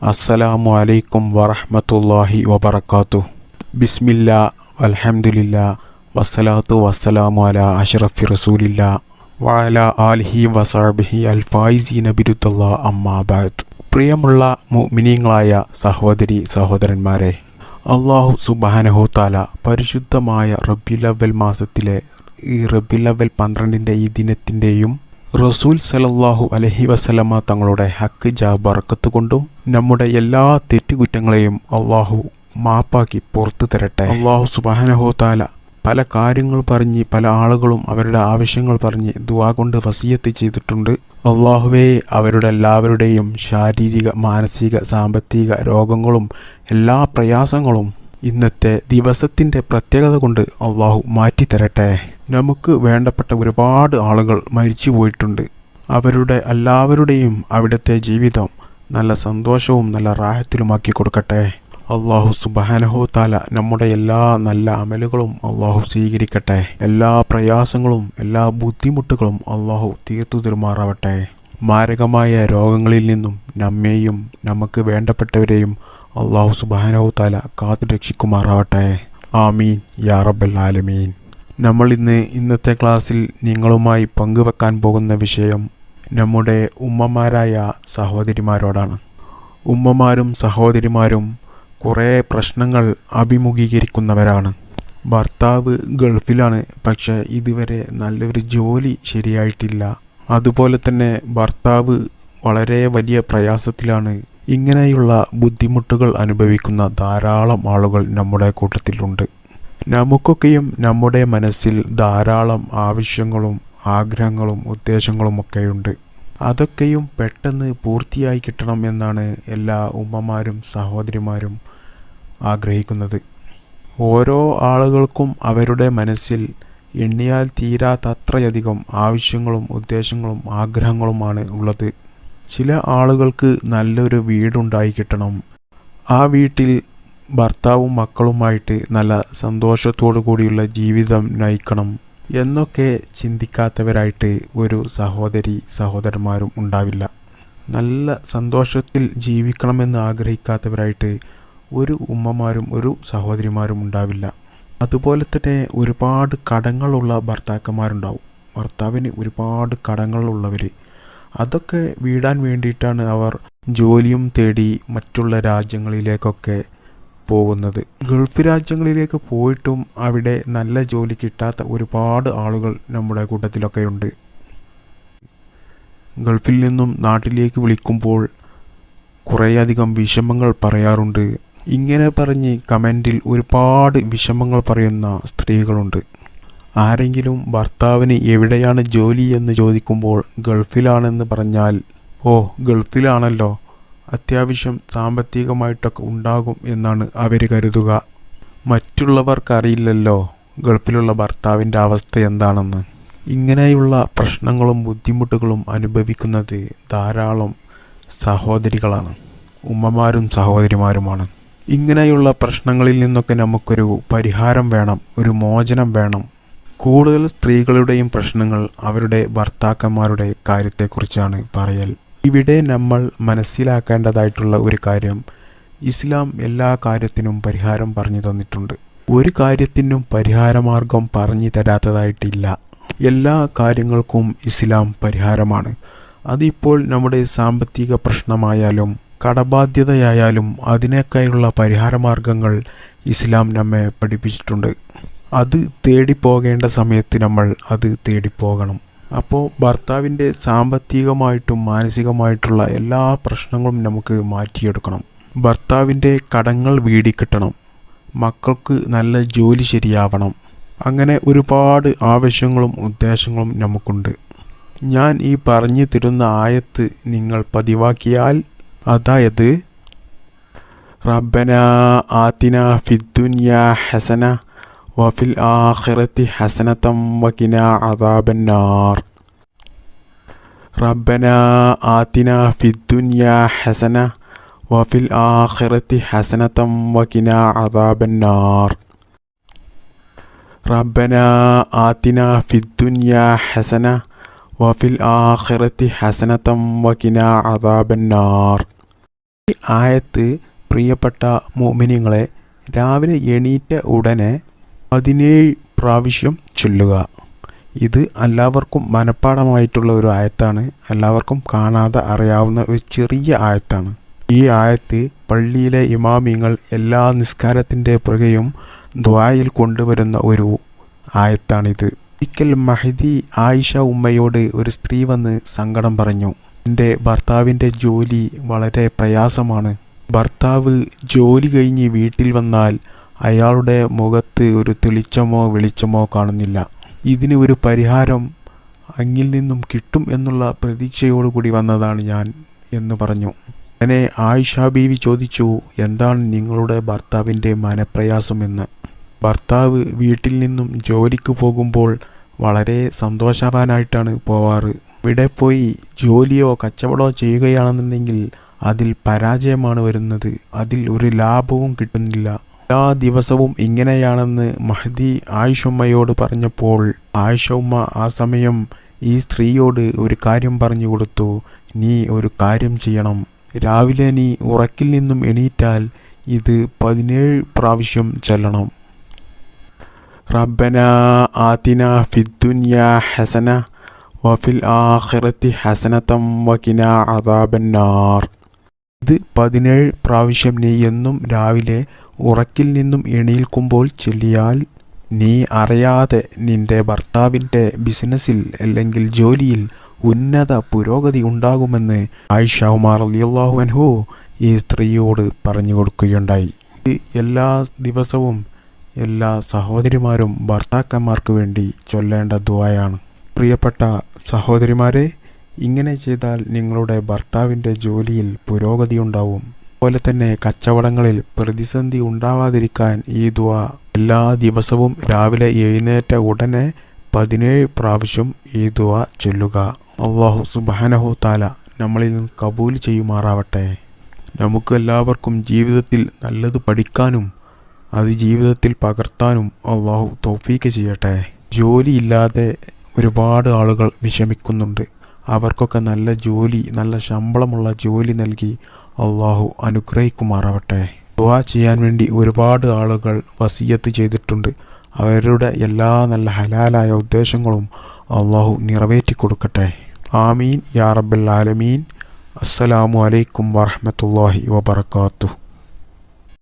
അസ്സലാമു അലൈക്കും വറഹ്മത്തുള്ളാഹി വബറകാതുഹു. ബിസ്മില്ല അലഹമുല്ല വസ്സലാത്തു വസ്സലാമു അല അഷ്റഫി റസൂലില്ല വഅല ആലിഹി വസാബിഹി അൽ ഫായിസീന ബിരുദല്ലാ അമ്മാബാദ് പ്രിയമുള്ള മിനിങ്ങളായ സഹോദരി സഹോദരന്മാരെ അള്ളാഹു സുബ്ഹാനഹു താല പരിശുദ്ധമായ റബ്ബിലവൽ മാസത്തിലെ ഈ റബ്ബിലവൽ പന്ത്രണ്ടിന്റെ ഈ ദിനത്തിന്റെയും റസൂൽ സലല്ലാഹു അലഹി വസലമ തങ്ങളുടെ ഹക്ക് ജാ ബറക്കത്ത് കൊണ്ടും നമ്മുടെ എല്ലാ തെറ്റുകുറ്റങ്ങളെയും അള്ളാഹു മാപ്പാക്കി പുറത്തു തരട്ടെ. അള്ളാഹു സുബാനഹോ താല പല കാര്യങ്ങൾ പറഞ്ഞ് പല ആളുകളും അവരുടെ ആവശ്യങ്ങൾ പറഞ്ഞ് ദുവാ കൊണ്ട് വസീയത്ത് ചെയ്തിട്ടുണ്ട്. അള്ളാഹുവേ അവരുടെ എല്ലാവരുടെയും ശാരീരിക മാനസിക സാമ്പത്തിക രോഗങ്ങളും എല്ലാ പ്രയാസങ്ങളും ഇന്നത്തെ ദിവസത്തിന്റെ പ്രത്യേകത കൊണ്ട് അള്ളാഹു മാറ്റിത്തരട്ടെ. നമുക്ക് വേണ്ടപ്പെട്ട ഒരുപാട് ആളുകൾ മരിച്ചു പോയിട്ടുണ്ട്. അവരുടെ എല്ലാവരുടെയും അവിടുത്തെ ജീവിതം നല്ല സന്തോഷവും നല്ല റാഹത്തിലുമാക്കി കൊടുക്കട്ടെ. അള്ളാഹു സുബാനഹോ താല നമ്മുടെ എല്ലാ നല്ല അമലുകളും അള്ളാഹു സ്വീകരിക്കട്ടെ. എല്ലാ പ്രയാസങ്ങളും എല്ലാ ബുദ്ധിമുട്ടുകളും അള്ളാഹു തീർത്തു തീർമാറാവട്ടെ മാരകമായ രോഗങ്ങളിൽ നിന്നും നമ്മെയും നമുക്ക് വേണ്ടപ്പെട്ടവരെയും അള്ളാഹു സുബാനഹു താല കാത്തു രക്ഷിക്കുമാറാവട്ടെ. ആമീൻ. യാ റബ്ബൽ ആലമീൻ. നമ്മൾ ഇന്ന് ഇന്നത്തെ ക്ലാസ്സിൽ നിങ്ങളുമായി പങ്കുവെക്കാൻ പോകുന്ന വിഷയം നമ്മുടെ ഉമ്മമാരായ സഹോദരിമാരോടാണ്. ഉമ്മമാരും സഹോദരിമാരും കുറേ പ്രശ്നങ്ങൾ അഭിമുഖീകരിക്കുന്നവരാണ്. ഭർത്താവ് ഗൾഫിലാണ് പക്ഷേ ഇതുവരെ നല്ലൊരു ജോലി ശരിയായിട്ടില്ല. അതുപോലെ തന്നെ ഭർത്താവ് വളരെ വലിയ പ്രയാസത്തിലാണ് ഇങ്ങനെയുള്ള ബുദ്ധിമുട്ടുകൾ അനുഭവിക്കുന്ന ധാരാളം ആളുകൾ നമ്മുടെ കൂട്ടത്തിലുണ്ട്. നമുക്കൊക്കെയും നമ്മുടെ മനസ്സിൽ ധാരാളം ആവശ്യങ്ങളും ആഗ്രഹങ്ങളും ഉദ്ദേശങ്ങളുമൊക്കെയുണ്ട് അതൊക്കെയും പെട്ടെന്ന് പൂർത്തിയായി കിട്ടണം എന്നാണ് എല്ലാ ഉമ്മമാരും സഹോദരിമാരും ആഗ്രഹിക്കുന്നത്. ഓരോ ആളുകൾക്കും അവരുടെ മനസ്സിൽ എണ്ണിയാൽ തീരാത്തത്രയധികം ആവശ്യങ്ങളും ഉദ്ദേശങ്ങളും ആഗ്രഹങ്ങളുമാണ് ഉള്ളത്. ചില ആളുകൾക്ക് നല്ലൊരു വീടുണ്ടായി കിട്ടണം. ആ വീട്ടിൽ ഭർത്താവും മക്കളുമായിട്ട് നല്ല സന്തോഷത്തോടു കൂടിയുള്ള ജീവിതം നയിക്കണം എന്നൊക്കെ ചിന്തിക്കാത്തവരായിട്ട് ഒരു സഹോദരി സഹോദരന്മാരും ഉണ്ടാവില്ല. നല്ല സന്തോഷത്തിൽ ജീവിക്കണമെന്ന് ആഗ്രഹിക്കാത്തവരായിട്ട് ഒരു ഉമ്മമാരും ഒരു സഹോദരിമാരും ഉണ്ടാവില്ല. അതുപോലെ തന്നെ ഒരുപാട് കടങ്ങളുള്ള ഭർത്താക്കന്മാരുണ്ടാവും. ഭർത്താവിന് ഒരുപാട് കടങ്ങളുള്ളവർ അതൊക്കെ വീടാൻ വേണ്ടിയിട്ടാണ് അവർ ജോലിയും തേടി മറ്റുള്ള രാജ്യങ്ങളിലേക്കൊക്കെ പോകുന്നത്. ഗൾഫ് രാജ്യങ്ങളിലേക്ക് പോയിട്ടും അവിടെ നല്ല ജോലി കിട്ടാത്ത ഒരുപാട് ആളുകൾ നമ്മുടെ കൂട്ടത്തിലൊക്കെ ഉണ്ട്. ഗൾഫിൽ നിന്നും നാട്ടിലേക്ക് വിളിക്കുമ്പോൾ കുറേയധികം വിഷമങ്ങൾ പറയാറുണ്ട്. ഇങ്ങനെ പറഞ്ഞ് കമന്റിൽ ഒരുപാട് വിഷമങ്ങൾ പറയുന്ന സ്ത്രീകളുണ്ട്. ആരെങ്കിലും ഭർത്താവിന് എവിടെയാണ് ജോലി എന്ന് ചോദിക്കുമ്പോൾ ഗൾഫിലാണെന്ന് പറഞ്ഞാൽ ഓ ഗൾഫിലാണല്ലോ. അത്യാവശ്യം സാമ്പത്തികമായിട്ടൊക്കെ ഉണ്ടാകും എന്നാണ് അവർ കരുതുക. മറ്റുള്ളവർക്കറിയില്ലല്ലോ ഗൾഫിലുള്ള ഭർത്താവിന്റെ അവസ്ഥ എന്താണെന്ന്. ഇങ്ങനെയുള്ള പ്രശ്നങ്ങളും ബുദ്ധിമുട്ടുകളും അനുഭവിക്കുന്നത് ധാരാളം സഹോദരികളാണ്. ഉമ്മമാരും സഹോദരിമാരുമാണ്. ഇങ്ങനെയുള്ള പ്രശ്നങ്ങളിൽ നിന്നൊക്കെ നമുക്കൊരു പരിഹാരം വേണം ഒരു മോചനം വേണം. കൂടുതൽ സ്ത്രീകളുടെയും പ്രശ്നങ്ങൾ അവരുടെ ഭർത്താക്കന്മാരുടെ കാര്യത്തെക്കുറിച്ചാണ് പറയൽ. ഇവിടെ നമ്മൾ മനസ്സിലാക്കേണ്ടതായിട്ടുള്ള ഒരു കാര്യം ഇസ്ലാം എല്ലാ കാര്യത്തിനും പരിഹാരം പറഞ്ഞു തന്നിട്ടുണ്ട്. ഒരു കാര്യത്തിനും പരിഹാരമാർഗം പറഞ്ഞു തരാത്തതായിട്ടില്ല. എല്ലാ കാര്യങ്ങൾക്കും ഇസ്ലാം പരിഹാരമാണ്. അതിപ്പോൾ നമ്മുടെ സാമ്പത്തിക പ്രശ്നമായാലും കടബാധ്യതയായാലും അതിനൊക്കെയുള്ള പരിഹാരമാർഗങ്ങൾ ഇസ്ലാം നമ്മെ പഠിപ്പിച്ചിട്ടുണ്ട്. അത് തേടിപ്പോകേണ്ട സമയത്ത് നമ്മൾ അത് തേടിപ്പോകണം. അപ്പോൾ ഭർത്താവിന്റെ സാമ്പത്തികമായിട്ടും മാനസികമായിട്ടുള്ള എല്ലാ പ്രശ്നങ്ങളും നമുക്ക് മാറ്റിയെടുക്കണം. ഭർത്താവിന്റെ കടങ്ങൾ വീടിക്കിട്ടണം. മക്കൾക്ക് നല്ല ജോലി ശരിയാവണം. അങ്ങനെ ഒരുപാട് ആവശ്യങ്ങളും ഉദ്ദേശങ്ങളും നമുക്കുണ്ട്. ഞാൻ ഈ പറഞ്ഞു തരുന്ന ആയത്ത് നിങ്ങൾ പതിവാക്കിയാൽ അതായത് റബ്ബന ആത്തിന ഫിദ്ദുനിയ ഹസന വഫിൽ ആഖിറത്തി ഹസനത്തം വകിന അദാബന്നാർ റബ്ബന ആത്തിന ഫിദ്ദുനിയ ഹസന വഫിൽ ആഖിറത്തി ഹസനത്തം വകിന അദാബന്നാർ റബ്ബന ആത്തിന ഫിദ്ദുനിയ ഹസന വഫിൽ ആഖിറത്തി ഹസനത്തം വകിന അദാബന്നാർ ഈ ആയത്ത് പ്രിയപ്പെട്ട മോമിനിങ്ങളെ രാവിലെ എണീറ്റ ഉടനെ പതിനേഴ് പ്രാവശ്യം ചൊല്ലുക. ഇത് എല്ലാവർക്കും മനഃപ്പാടമായിട്ടുള്ള ഒരു ആയത്താണ്. എല്ലാവർക്കും കാണാതെ അറിയാവുന്ന ഒരു ചെറിയ ആയത്താണ്. ഈ ആയത്ത് പള്ളിയിലെ ഇമാമിങ്ങൾ എല്ലാ നിസ്കാരത്തിന്റെ പുറകെയും ദ്വായിൽ കൊണ്ടുവരുന്ന ഒരു ആയത്താണിത്. ഒരിക്കൽ മഹദി ആയിഷ ഉമ്മയോട് ഒരു സ്ത്രീ വന്ന് സങ്കടം പറഞ്ഞു. എന്റെ ഭർത്താവിന്റെ ജോലി വളരെ പ്രയാസമാണ്. ഭർത്താവ് ജോലി കഴിഞ്ഞ് വീട്ടിൽ വന്നാൽ അയാളുടെ മുഖത്ത് ഒരു തെളിച്ചമോ വെളിച്ചമോ കാണുന്നില്ല. ഇതിന് ഒരു പരിഹാരം അങ്ങിൽ നിന്നും കിട്ടും എന്നുള്ള പ്രതീക്ഷയോടുകൂടി വന്നതാണ് ഞാൻ എന്ന് പറഞ്ഞു. അങ്ങനെ ആയിഷ ബീവി ചോദിച്ചു എന്താണ് നിങ്ങളുടെ ഭർത്താവിന്റെ മനപ്രയാസമെന്ന് ഭർത്താവ് വീട്ടിൽ നിന്നും ജോലിക്ക് പോകുമ്പോൾ വളരെ സന്തോഷവാനായിട്ടാണ് പോവാറ്. ഇവിടെ പോയി ജോലിയോ കച്ചവടമോ ചെയ്യുകയാണെന്നുണ്ടെങ്കിൽ അതിൽ പരാജയമാണ് വരുന്നത്. അതിൽ ഒരു ലാഭവും കിട്ടുന്നില്ല. എല്ലാ ദിവസവും ഇങ്ങനെയാണെന്ന് മഹദി ആയിഷമ്മയോട് പറഞ്ഞപ്പോൾ ആയിഷമ്മ ആ സമയം ഈ സ്ത്രീയോട് ഒരു കാര്യം പറഞ്ഞു കൊടുത്തു. നീ ഒരു കാര്യം ചെയ്യണം. രാവിലെ നീ ഉറക്കിൽ നിന്നും എണീറ്റാൽ ഇത് പതിനേഴ് പ്രാവശ്യം ചെല്ലണം. റബ്ബന ആതിന ഫിദ്ദുനിയ ഹസന വഫിൽ ആഖിറത്തി ഹസനത്തം വകിന അദാബന്നാർ. ഇത് പതിനേഴ് പ്രാവശ്യം നീ എന്നും രാവിലെ ഉറക്കിൽ നിന്നും എണീൽക്കുമ്പോൾ ചൊല്ലിയാൽ നീ അറിയാതെ നിന്റെ ഭർത്താവിന്റെ ബിസിനസ്സിൽ അല്ലെങ്കിൽ ജോലിയിൽ ഉന്നത പുരോഗതി ഉണ്ടാകുമെന്ന് ആയിഷ ഉമാർ അലിയല്ലാഹു അൻഹു ഈ സ്ത്രീയോട് പറഞ്ഞു കൊടുക്കുകയുണ്ടായി. എല്ലാ ദിവസവും എല്ലാ സഹോദരിമാരും ഭർത്താക്കന്മാർക്ക് വേണ്ടി ചൊല്ലേണ്ട ദുവായാണ് പ്രിയപ്പെട്ട സഹോദരിമാരെ ഇങ്ങനെ ചെയ്താൽ നിങ്ങളുടെ ഭർത്താവിന്റെ ജോലിയിൽ പുരോഗതി ഉണ്ടാവും. അതുപോലെ തന്നെ കച്ചവടങ്ങളിൽ പ്രതിസന്ധി ഉണ്ടാവാതിരിക്കാൻ ഈ ദ എല്ലാ ദിവസവും രാവിലെ എഴുന്നേറ്റ ഉടനെ പതിനേഴ് പ്രാവശ്യം ഈ ദ ചൊല്ലുക. അള്ളാഹു സുബാനഹു താല നമ്മളിൽ നിന്ന് കബൂൽ ചെയ്യുമാറാവട്ടെ. നമുക്ക് എല്ലാവർക്കും ജീവിതത്തിൽ നല്ലത് പഠിക്കാനും അത് ജീവിതത്തിൽ പകർത്താനും അള്ളാഹു തോഫീക്ക് ചെയ്യട്ടെ. ജോലിയില്ലാതെ ഒരുപാട് ആളുകൾ വിഷമിക്കുന്നുണ്ട്. അവർക്കൊക്കെ നല്ല ജോലി നല്ല ശമ്പളമുള്ള ജോലി നൽകി അള്ളാഹു അനുഗ്രഹിക്കുമാറാവട്ടെ. ദുവാ ചെയ്യാൻ വേണ്ടി ഒരുപാട് ആളുകൾ വസീയത്ത് ചെയ്തിട്ടുണ്ട്. അവരുടെ എല്ലാ നല്ല ഹലാലായ ഉദ്ദേശങ്ങളും അള്ളാഹു നിറവേറ്റി കൊടുക്കട്ടെ. ആമീൻ. യാ റബ്ബൽ ആലമീൻ. അസ്സലാമു അലൈക്കും വറഹ്മത്തുള്ളാഹി വബർക്കാത്തു